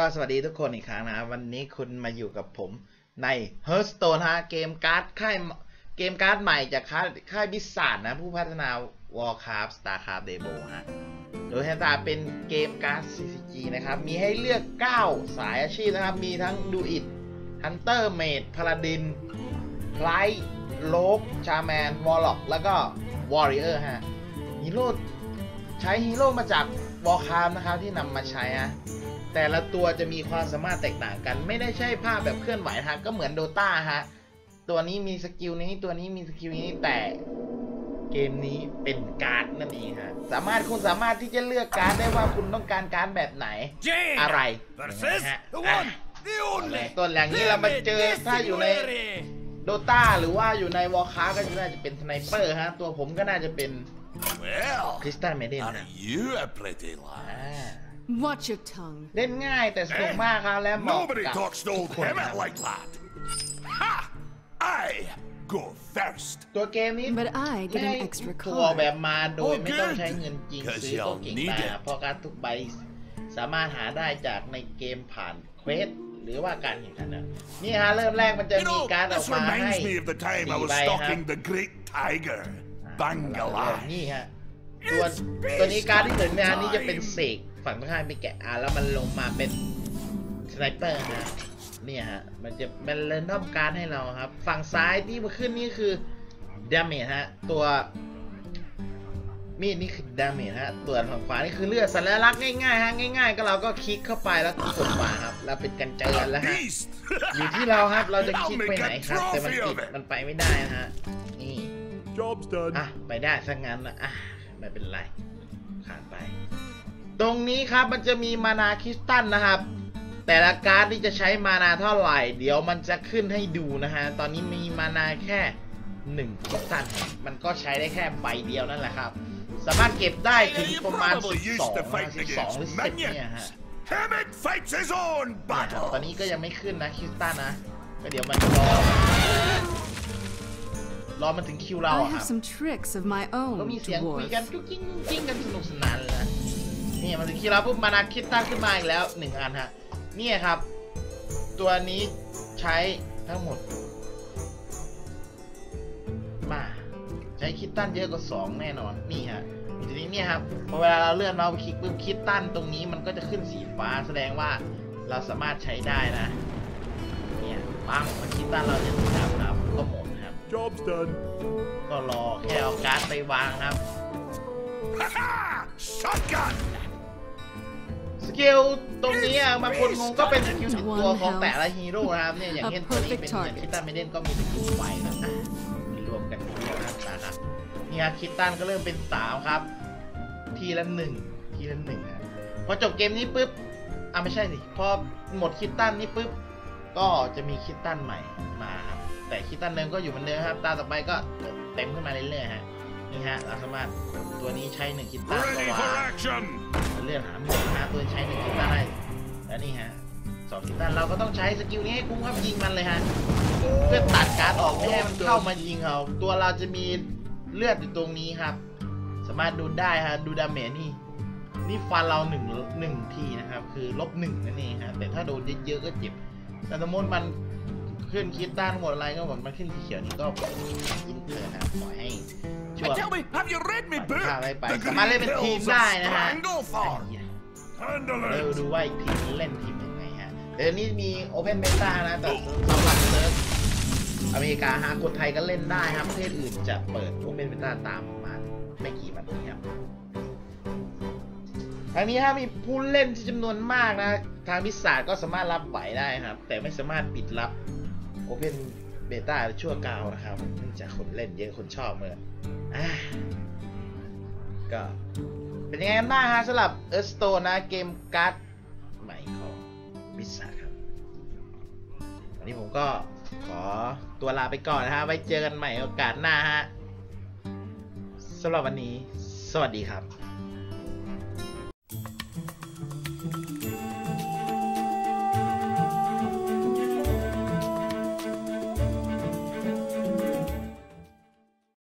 ก็สวัสดีทุกคนอีกครั้งนะครับวันนี้คุณมาอยู่กับผมใน Hearthstone ฮะเกมการ์ดค่ายเกมการ์ดใหม่จากค่ายค่ายบิสซาร์นะ ผู้พัฒนา Warcraft Starcraft d e b o ฮะ โดยแทนตาเป็นเกมการ์ด CCG นะครับ มีให้เลือก 9 สายอาชีพนะครับ มีทั้งดูอิดฮันเตอร์เมดพาลาดินไลท์โลกชาแมนวอลล็อกแล้วก็วอริเออร์ฮะฮีโร่ใช้ฮีโร่มาจากวอลคามนะครับที่นำมาใช้ฮะ แต่ละตัวจะมีความสามารถแตกต่างกัน ไม่ได้ใช่ภาพแบบเคลื่อนไหวฮะก็เหมือนโดตาฮะตัวนี้มีสกิลนี้ตัวนี้มีสกิลนี้แต่เกมนี้เป็นการ์ดนั่นเองฮะสามารถคุณสามารถที่จะเลือกการ์ดได้ว่าคุณต้องการการ์ดแบบไหน Jane อะไร versus นะฮะ the อะ one, the แห only. ล่งต้นแหล่งนี้เรามาเจอถ้าอยู่ในโดตาหรือว่าอยู่ในวอลคาก็น่าจะเป็นสไนเปอร์ฮะตัวผมก็น่าจะเป็น Well, คริสตัลเมเดน are ฮะ you a pretty lad? อ่า Watch your tongue. เล่นง่ายแต่สนุกมากครับและเหมาะ Nobody กับ talks to ทุก old คนนะ Hemet like that. Ha! I go first. ตัวเกมนี้ But I get ให้ an extra ตัวแบบ card. มาโดยไม่ต้องใช้เงินจริง Because ซื้อก็ you'll เก่ง need ได้ it เพราะการดทุกใบสามารถหาได้จากในเกมผ่านเควสหรือว่าการแข่งขันนะนี่ฮะเริ่มแรกมันจะ You มี know, การดออก this มาให้ reminds me of the time I สี่ was ใบครับ stalking the great tiger, เราเริ่ม Bangalore. นี่ฮะ ตัวตัวนี้การดที่เหมือนเนี่ยนี่จะเป็นเสกฝั่งตรงข้ามไปแกะอ่าแล้วมันลงมาเป็นสไนเปอร์นะเนี่ยฮะมันจะเป็นเรนดอมการดให้เราครับ ฝั่งซ้ายที่มาขึ้นนี่คือดาเมจฮะตัวมีดนี่คือดาเมจฮะส่วนฝั่งขวานี่คือเลือดสัญลักษณ์ง่ายๆฮะง่ายๆ ก็เราก็คลิกเข้าไปแล้วกดขวาครับเราเป็นกันเจอกันแล้ว A ฮะ beast. อยู่ที่เราครับเราจะคลิก I'll ไป make ไหน a ครับ แต่มัน trophy ติด of it. มันไปไม่ได้นะฮะนี่ Job's done. อะไปได้ซะงั้นนะอะ ไม่เป็นไรผ่านไป ตรงนี้ครับมันจะมีมานาคริสตัลนะครับ แต่ละการ์ดที่จะใช้มานาเท่าไหร่ เดี๋ยวมันจะขึ้นให้ดูนะฮะ ตอนนี้มีมานาแค่หนึ่งคริสตัลมันก็ใช้ได้แค่ใบเดียวนั่นแหละครับ สามารถเก็บได้ถึง You ประมาณ probably 12 used to นะ fight 12หรือ against 10เนี่ยฮะ minions. Hemet fights his own เนี่ยครับตอน battle. นี้ก็ยังไม่ขึ้นนะคริสตัลนะ ก็เดี๋ยวมันรอ รอมันถึงคิวเรา I อะค have รับ some tricks of my ก็ own, มีเสียงคุยกัน dwarf. จุ๊กจิ้งจุ๊กจิ้งกันสนุกสนานเลยนะนี่มาถึงคิวเราปุ๊บมานาคิดตั้งขึ้นมาอีกแล้วหนึ่งอันฮะเนี่ยครับ ตัวนี้ใช้ทั้งหมด มา ใช้คิดตั้นเยอะกว่าสองแน่นอนนี่ฮะทีนี้เนี่ยครับพอเวลาเราเลื่อนเมาส์ไปคลิกปุ๊บคิดตั้นตรงนี้มันก็จะขึ้นสีฟ้าแสดงว่าเราสามารถใช้ได้นะ เนี่ยปังมันคิดตั้นเราจะสีดำครับก็หมดครับ Job's done. ก็รอแค่เอาการ์ดไปวางครับ Ha ha! Shotgun. สกิลตรงนี้อะบางคนงงก็เป็นสกิลติดตัวของแต่ละฮีโร่นะครับเนี่ยอย่างเช่นตัวนี้เป็นเหมือนคิตตันเมเดนก็มีสกิลไฟนะอะมีรวมกันทีเดียวนะครับนี่ครับคิตตันก็เริ่มเป็นสามครับ ทีละหนึ่งทีละหนึ่งครับพอจบเกมนี้ปุ๊บอะไม่ใช่สิพอหมดคิตตันนี้ปุ๊บ ก็จะมีคิตตันใหม่มาครับแต่คิตตันเดิมก็อยู่เหมือนเดิมครับตาต่อไปก็เต็มขึ้นมาเรื่อยๆฮะนี่ฮะเราสามารถตัวนี้ใช้หนึ่งคิตตันก็ Ready วา for ง action. เลื่อนหาหมวกนะตัวใช้หนึ่งคิตตันได้แล้วนี่ฮะสองคิตตันเราก็ต้องใช้สกิลนี้ให้คุ้มครับยิงมันเลยฮะเพื่อตัดการ์ดออกไม่ให้มันเข้ามายิงเราตัวเราจะมีเลือดอยู่ตรงนี้ครับ สามารถดูได้ฮะดูดาเมจนี่นี่ฟันเราหนึ่งหนึ่งทีนะครับ คือลบหนึ่งนั่นเองฮะแต่ถ้าโดนเยอะๆก็เจ็บ แต่สมมติมันขึ้นคิดต้านหมดอะไรก็หมดมันขึ้นสีเขียวนี่ก็ยิงเกินนะปล่อยให้ช่ว And ง tell me, have you read me ปัด book? ข้าวอะไรไป The สามารถเล่นเป็นทีม Green ได้ Hills นะ of ฮะ Stranglethorn. เดี๋ Handle ยว it. ดูว่าอีกทีมเล่นทีมยังไงฮะเดี๋ยวนี้มี Open Beta นะแต่สำหรับเซิร์ฟอเมริกาฮะคนไทยก็เล่นได้ครับประเทศอื่นจะเปิด Open Beta ตามมาไม่กี่วันนี้ครับทางนี้ฮะมีผู้เล่นที่จำนวนมากนะ ทางพิศาก็สามารถรับไหวได้ครับ แต่ไม่สามารถปิดรับ Open Beta ชั่วคราวนะครับเนื่องจากคนเล่นเยอะคนชอบเมื่ออะก็เป็นยังไงกันบ้างฮะสำหรับเอสโตนะเกมการ์ดใหม่ของบิสซาครับ วันนี้ผมก็ขอตัวลาไปก่อนนะฮะ ไว้เจอกันใหม่โอกาสหน้าฮะสำหรับวันนี้ สวัสดีครับ